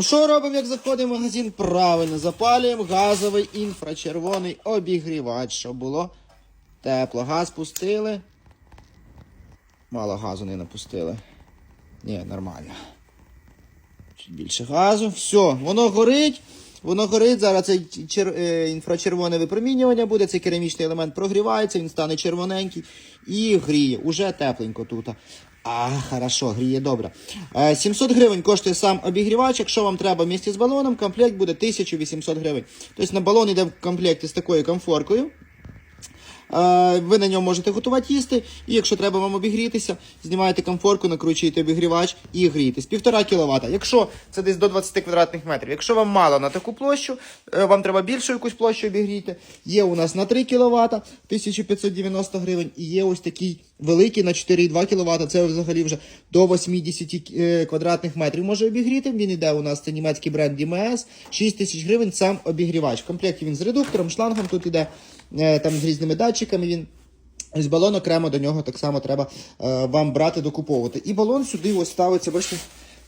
Що робимо, як заходимо в магазин? Правильно, запалюємо газовий інфрачервоний обігрівач, щоб було тепло. Газ пустили. Мало газу не напустили. Ні, нормально. Чуть більше газу. Все, воно горить. Воно горить. Зараз це чер... е, інфрачервоне випромінювання буде. Цей керамічний елемент прогрівається, він стане червоненький і гріє. Уже тепленько тут. А, хорошо, гріє добре. Е, 700 гривень коштує сам обігрівач. Якщо вам треба в місті з балоном, комплект буде 1800 гривень. Тобто на балон йде в комплекті з такою комфоркою. Е, Ви на ньому можете готувати їсти, і якщо треба вам обігрітися, знімаєте комфорку, накручуєте обігрівач і грієтесь. Півтора кіловата. Якщо це десь до 20 квадратних метрів. Якщо вам мало на таку площу, е, вам треба більшу якусь площу обігріти. Є у нас на 3 кВт 1590 гривень, і є ось такий великий на 4,2 кВт. Це взагалі вже до 80 е, квадратних метрів може обігріти. Він іде у нас це німецький бренд DMS. 6 тисяч гривень сам обігрівач. В комплекті він з редуктором, шлангом тут іде е, там з різними датчиками. Він з балон окремо до нього так само треба е, вам брати, докуповувати. І балон сюди ось ставиться, бачите,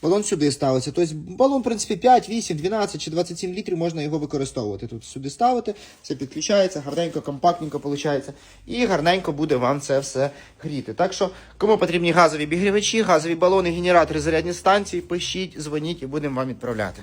балон сюди ставиться. Тобто балон, в принципі, 5, 8, 12 чи 27 літрів можна його використовувати. Тут сюди ставити, все підключається, гарненько, компактненько виходить. І гарненько буде вам це все гріти. Так що, кому потрібні газові обігрівачі, газові балони, генератори, зарядні станції, пишіть, дзвоніть і будемо вам відправляти.